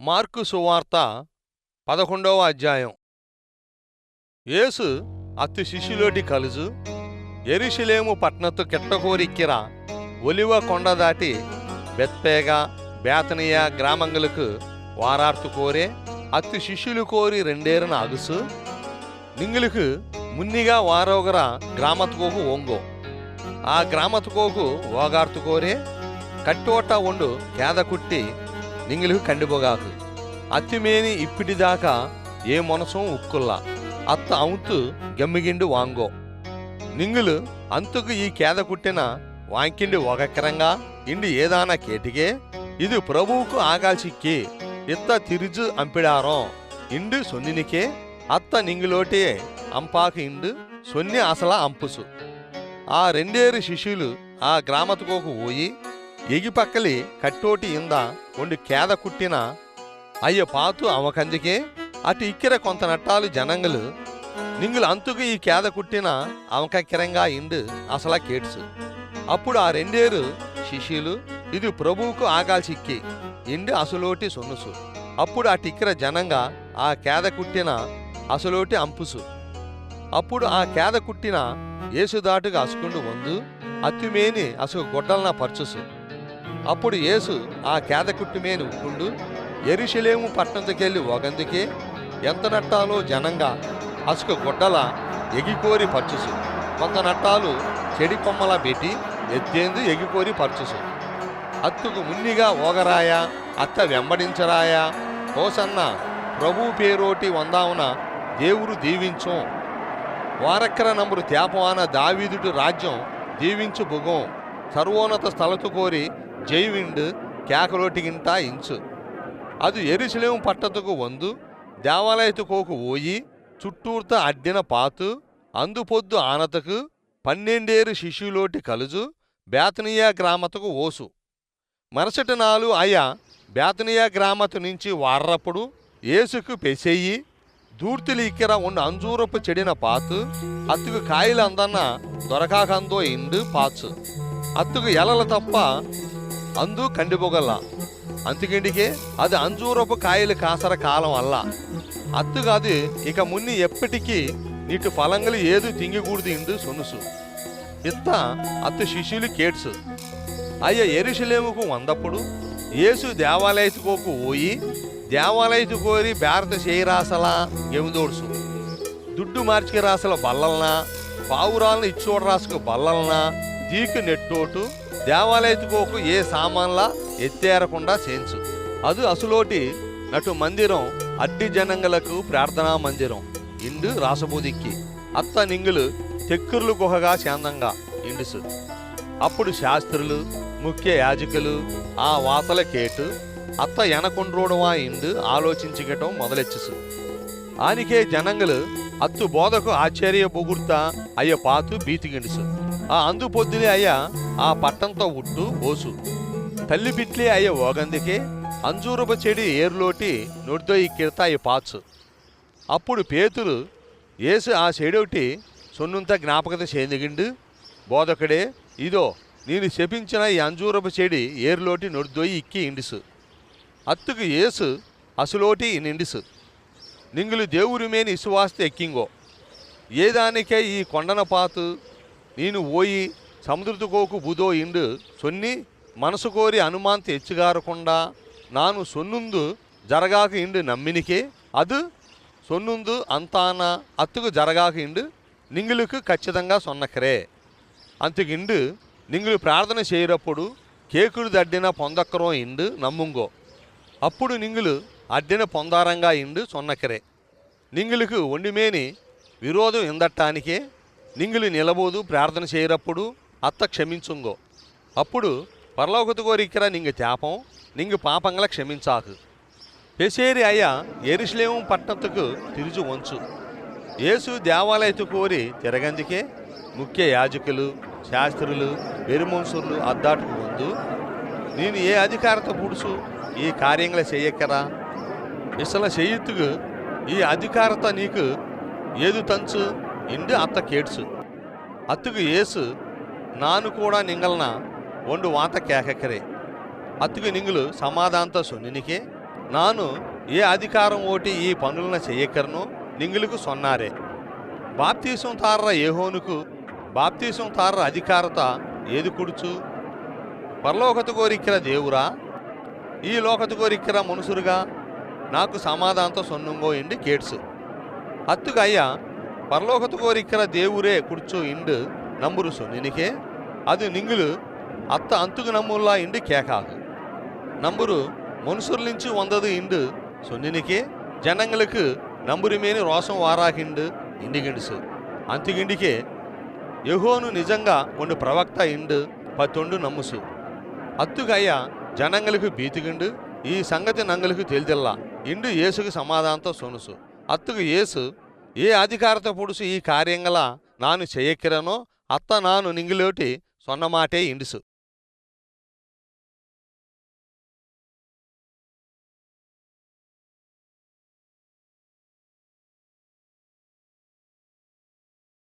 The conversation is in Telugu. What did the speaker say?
మార్కు సువార్త పదకొండవ అధ్యాయం. యేసు అతి శిష్యులోటి కలుజు ఎరుషులేము పట్నత్తు కెట్టకోరిక్కిర ఒలివ కొండ దాటి బెత్పేగ బేతనియ గ్రామంగులకు వారార్తు కోరే అతి శిష్యులు కోరి రెండేరన అగుసు నింగులకు మున్నిగా వారోగర గ్రామత్కోకు ఓంగో. ఆ గ్రామత్కోకు ఓగార్తు కోరే కట్టోట ఉండు కేద కుట్టి నింగులకు కండిపోగాకు. అత్తిమేని ఇప్పటిదాకా ఏ మనసం ఉక్కుల్లా. అత్త అవుతు గమ్మిగిండు వాంగో. నింగులు అంతకు ఈ కేద కుట్టిన వాంకిండి ఒగక్కరంగా ఇండి ఏదానా కేటిగే ఇది ప్రభువుకు ఆగాల్సిక్కి. ఇత్త తిరుజు అంపిడారం? ఇండు సొన్నినికే? అత్త నింగులోటే అంపాకు ఇండు సొన్ని అసల అంపుసు. ఆ రెండేరు శిష్యులు ఆ గ్రామతుకోకు పోయి ఎగిపక్కలి కట్టోటి ఇంద ఒండి కేద కుట్టిన అయ్య పాతు అవకంజికే అటు ఇక్కిర కొంత నట్టాలు జనంగులు. నింగులు అంతుకు ఈ కేద కుట్టిన అవకక్కిరంగా ఇండు అసలా కేట్సు. అప్పుడు ఆ రెండేరు శిష్యులు ఇది ప్రభువుకు ఆగాల్సిక్కి ఇండు అసలోటి సొన్నుసు. అప్పుడు ఆ టిక్కిర జనంగా ఆ కేద కుట్టిన అసలోటి అంపుసు. అప్పుడు ఆ కేద కుట్టిన ఏసుదాటుగా అసుకుండు వందు అత్తిమేని అసుకు గొడ్డలన పర్చుసు. అప్పుడు యేసు ఆ కేద కుట్టిమేని ఉక్కుండు ఎరుషలేము పట్టణందుకెళ్ళి ఒకందుకే ఎంత నట్టాలో జనంగా అసుకు గుడ్డల ఎగికోరి పర్చుసు కొంత నట్టాలు చెడి కొమ్మల పెట్టి ఎత్తేందు ఎగికోరి పర్చుసు అత్తుకు మున్నిగా ఓగరాయ అత్త వెంబడించరాయా కోసన్న ప్రభు పేరోటి వందావున దేవుడు దీవించు. వారక్ర నంబరు తేపవాన దావీదుడు రాజ్యం దీవించు భుగం. సర్వోన్నత స్థలతు కోరి జైవిండు కేకలోటిగింట ఇంచు. అది ఎరుసలేము పట్టతుకు వందు దేవాలయతుకోకు ఓయి చుట్టూర్త అడ్డిన పాతు అందుపొద్దు ఆనతకు పన్నెండేరు శిష్యులోటి కలుజు బేతనియా గ్రామతకు ఓసు. మరుసటి నాలు అయా బేతనియా గ్రామతు నుంచి వార్రప్పుడు ఏసుకు పెసెయ్యి దూర్తిలి ఇక్కిర ఉన్న అంజూరపు చెడిన పాతు అత్తుకు కాయలు అందన్న దొరకాకందో ఇండు పాచు. అత్తుకు ఎలల తప్ప అందు కండిపోగల అంతుకిండికే అది అంజూరపు కాయలు కాసర కాలం అల్ల అత్తుగా అది ఇక మున్ని ఎప్పటికీ నీటి ఫలంగలు ఏదు తింగికూడదు ఇందు సొనుసు ఇత్త అత్తు శిష్యులు కేట్సు అయ్య ఎరుషులేముకు వందప్పుడు యేసు దేవాలయతుకోకు పోయి దేవాలయతు కోరి భారత చేయరాసలా ఎముదోడుసు దుడ్డు మార్చికి రాసల బల్లల్నా పావురాలను ఇచ్చోడ రాసుకు బల్లల్నా దీకు నెట్టోటు దేవాలయతుకోకు ఏ సామాన్లా ఎత్తేరకుండా చేయించు. అది అసులోటి నటు మందిరం అడ్డి జనంగలకు ప్రార్థనా మందిరం. ఇండు రాసబూదిక్కి అత్త నింగులు తెక్కుర్లు గుహగా శాంతంగా ఇండుసు అప్పుడు శాస్త్రులు ముఖ్య యాజకులు ఆ వాతల కేటు అత్త ఎనకుండ్రోడవా ఇండు ఆలోచించుకటం మొదలెచ్చుసు. ఆనికే జనంగులు అత్తు బోధకు ఆశ్చర్య బొగుర్తా అయ్య పాతు బీతిగిండుసు ఆ అందు పొద్దునే అయ్య ఆ పట్టంతో ఉట్టు బోసు. తల్లి బిట్లే అయ్య ఓగందుకే అంజూరపు చెడి ఏరులోటి నొడ్దో ఇక్కిడతా అయ్య పాచు. అప్పుడు పేతులు ఏసు ఆ చెడొకటి సొన్నుంత జ్ఞాపకత చేందిగిండు? బోధకుడే ఇదో నేను శపించిన ఈ అంజూరపు చెడి ఏరులోటి నొడ్దోయి ఇక్కి ఇండిసు. అత్తుకు ఏసు అసులోటి నిండిసు. నింగులు దేవురి మేని ఇసువాస్తే ఎక్కింగో. ఏదానికే ఈ కొండన పాతు? నేను ఓయి సముద్రతుకోకు బుదో ఇండు సొన్ని మనసు కోరి అనుమాన్ తెచ్చుగారకుండా నాను సొన్నుందు జరగాక ఇండు నమ్మినికే అది సొన్నుందు అంతాన అత్తుకు జరగాక ఇండు నింగులకు ఖచ్చితంగా సొన్నకరే అంతకిండు నింగులు ప్రార్థన చేయరప్పుడు కేకుడు దడ్డిన పొందక్కరో ఇండు నమ్ముంగో అప్పుడు నింగులు అడ్డిన పొందారంగా ఇండు సొన్నకరే నింగులకు ఒండిమేని విరోధం ఇందట్టానికే నింగులు నిలబోదు ప్రార్థన చేయరప్పుడు అత్త క్షమించుంగో. అప్పుడు పరలోకతు కోరిక్కర నింగు త్యాపం నింగు పాపంగల క్షమించాకు. పెసేరి అయ్యా ఎరుసలేము పట్టణతుకు తిరిచి వంచు. యేసు దేవాలయతు కోరి తిరగందుకే ముఖ్య యాజకులు శాస్త్రులు వెరుమంసురులు అద్దాటుకు ముందు నేను ఏ అధికారత పుడుచు ఈ కార్యంగా చేయక్కరా ఇసల చేయుత్తుకు ఈ అధికారత నీకు ఏదు తంచు? ఇండు అత్త కేడ్సు. అత్తుకు ఏసు నాను కూడా నింగలన? ఒండు వాత కేకక్కరే అత్తుకు నింగులు సమాధానంతో సొన్నినికే నాను ఏ అధికారం ఓటి ఈ పనులను చేయకరను? నింగులకు సొన్నారే. బాప్తీసం తార ఏహోనుకు బాప్తీసం తార అధికారత ఏది కుడుచు? పరలోకతు కోరిక్కిర దేవురా? ఈ లోకతు కోరిక్కిర మనుసురుగా? నాకు సమాధానంతో సొన్నుంగో ఎండి కేడ్సు. అత్తుగా అయ్యా పరలోకతు కోరిక్కిర దేవురే కూర్చో ఇండు నంబురు సొన్నినికే అది నింగులు అత్త అంతుకు నమ్ముల్లా ఇండు కేకాదు నంబురు మనుషుర్లించి వందదు ఇండు సొన్నినికే జనంగులకు నంబురిమేని రోసం వారాకిండు ఇండిగిండుసు అంతిగిండికే యహోను నిజంగా కొన్ని ప్రవక్త ఇండు పత్తొండు నమ్ముసు అత్తుగయ్య జనంగులకు బీతిగిండు ఈ సంగతి నంగులకు తెలిదిల్లా ఇండు ఏసుకు సమాధానంతో సొనుసు అత్తుకు ఏసు ఏ అధికారత పొడుసు ఈ కార్యంగల నాను చెయ్యక్కిరనో అత్త నాను నింగిలోటి సొన్నమాటే ఇండుసు.